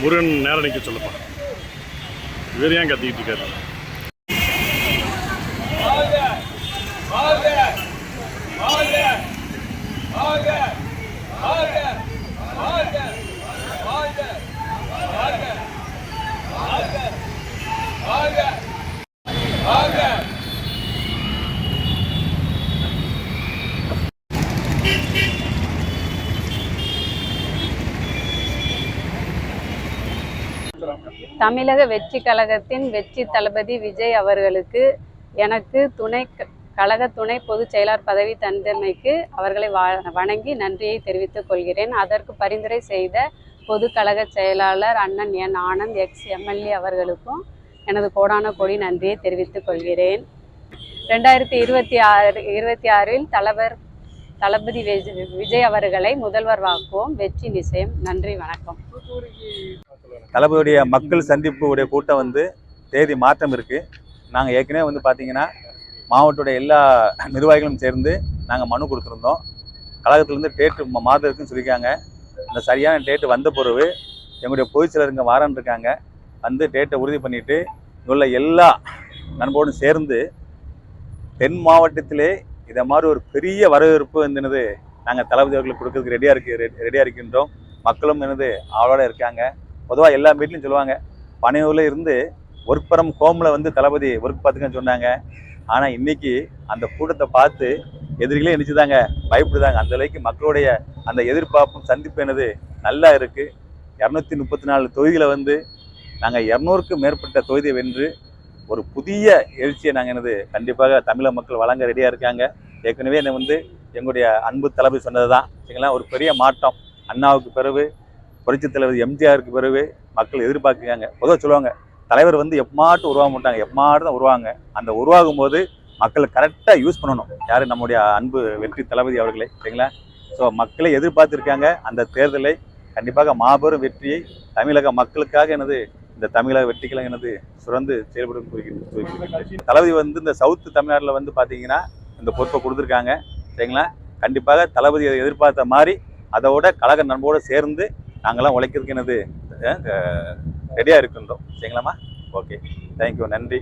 முருகன் நேரடிக்க சொல்லப்பா. இவர் ஏன் கத்திக்கிட்டு இருக்காரு? தமிழக வெற்றி கழகத்தின் வெற்றி தளபதி விஜய் அவர்களுக்கு எனக்கு துணை க- கழக துணை பொதுச் செயலாளர் பதவி தந்தமைக்கு அவர்களை வணங்கி நன்றியை தெரிவித்துக் கொள்கிறேன். அதற்கு பரிந்துரை செய்த பொது கழக செயலாளர் அண்ணன் என் ஆனந்த் எக்ஸ் எம்எல்ஏ அவர்களுக்கும் எனது கோடான கோடி நன்றியை தெரிவித்துக் கொள்கிறேன். ரெண்டாயிரத்தி இருபத்தி ஆறு இருபத்தி ஆறில் தலைவர் தளபதி விஜய் விஜய் அவர்களை முதல்வர் வாக்குவோம். வெற்றி நிச்சயம். நன்றி வணக்கம். தளபதியுடைய மக்கள் சந்திப்பு உடைய கூட்டம் வந்து தேதி மாற்றம் இருக்குது நாங்கள் ஏற்கனவே வந்து பார்த்தீங்கன்னா மாவட்டோட எல்லா நிர்வாகிகளும் சேர்ந்து நாங்கள் மனு கொடுத்துருந்தோம். கழகத்துலேருந்து டேட்டு மாதம் இருக்குன்னு சொல்லியிருக்காங்க. இந்த சரியான டேட்டு வந்த பிறகு எங்களுடைய பொதுச் செயலர் இங்கே இருக்காங்க. வந்து டேட்டை உறுதி பண்ணிட்டு இங்குள்ள எல்லா நண்போடும் சேர்ந்து தென் மாவட்டத்திலே இதை மாதிரி ஒரு பெரிய வரவேற்பு என்னது நாங்கள் தளபதி அவர்களுக்கு கொடுக்கறதுக்கு ரெடியாக இருக்கு ரெடியாக இருக்கின்றோம். மக்களும் என்னது ஆவலோட இருக்காங்க. பொதுவாக எல்லா வீட்லையும் சொல்லுவாங்க பனையூரில் இருந்து ஒர்க் பரம் ஹோமில் வந்து தளபதி ஒர்க் பார்த்துக்கன்னு சொன்னாங்க. ஆனால் இன்னைக்கு அந்த கூட்டத்தை பார்த்து எதிரிகளே நினச்சிதாங்க பயப்படுதாங்க. அந்த அளவுக்கு மக்களுடைய அந்த எதிர்பார்ப்பும் சந்திப்பு என்னது நல்லா இருக்குது இரநூத்தி முப்பத்தி நாலு தொகுதிகளை வந்து நாங்கள் இரநூறுக்கு மேற்பட்ட தொகுதியை வென்று ஒரு புதிய எழுச்சியை நாங்கள் என்னது கண்டிப்பாக தமிழக மக்கள் வழங்க ரெடியாக இருக்காங்க. ஏற்கனவே என்ன வந்து எங்களுடைய அன்பு தளபதி சொன்னது தான் சரிங்களா? ஒரு பெரிய மாற்றம். அண்ணாவுக்கு பிறகு புரட்சி தலைவர் எம்ஜிஆருக்கு பிறகு மக்கள் எதிர்பார்க்குறாங்க. பொதுவாக சொல்லுவாங்க தலைவர் வந்து எப்பமாட்டும் உருவாக மாட்டாங்க. எம்மாட்டு தான் உருவாங்க. அந்த உருவாகும் போது மக்கள் கரெக்டாக யூஸ் பண்ணணும். யார்? நம்முடைய அன்பு வெற்றி தளபதி அவர்களே. சரிங்களா? ஸோ மக்களை எதிர்பார்த்துருக்காங்க. அந்த தேர்தலை கண்டிப்பாக மாபெரும் வெற்றியை தமிழக மக்களுக்காக எனது இந்த தமிழக வெற்றிகளை எனது சுரந்து செயல்படும் தளபதி வந்து இந்த சவுத்து தமிழ்நாட்டில் வந்து பார்த்தீங்கன்னா இந்த பொறுப்பை கொடுத்துருக்காங்க. சரிங்களா? கண்டிப்பாக தளபதி அதை எதிர்பார்த்த மாதிரி அதோட கழக நண்போடு சேர்ந்து நாங்களாம் உழைக்கிறதுக்கு எனது ரெடியாக இருக்கின்றோம். சரிங்களாம்மா? ஓகே தேங்க்யூ நன்றி.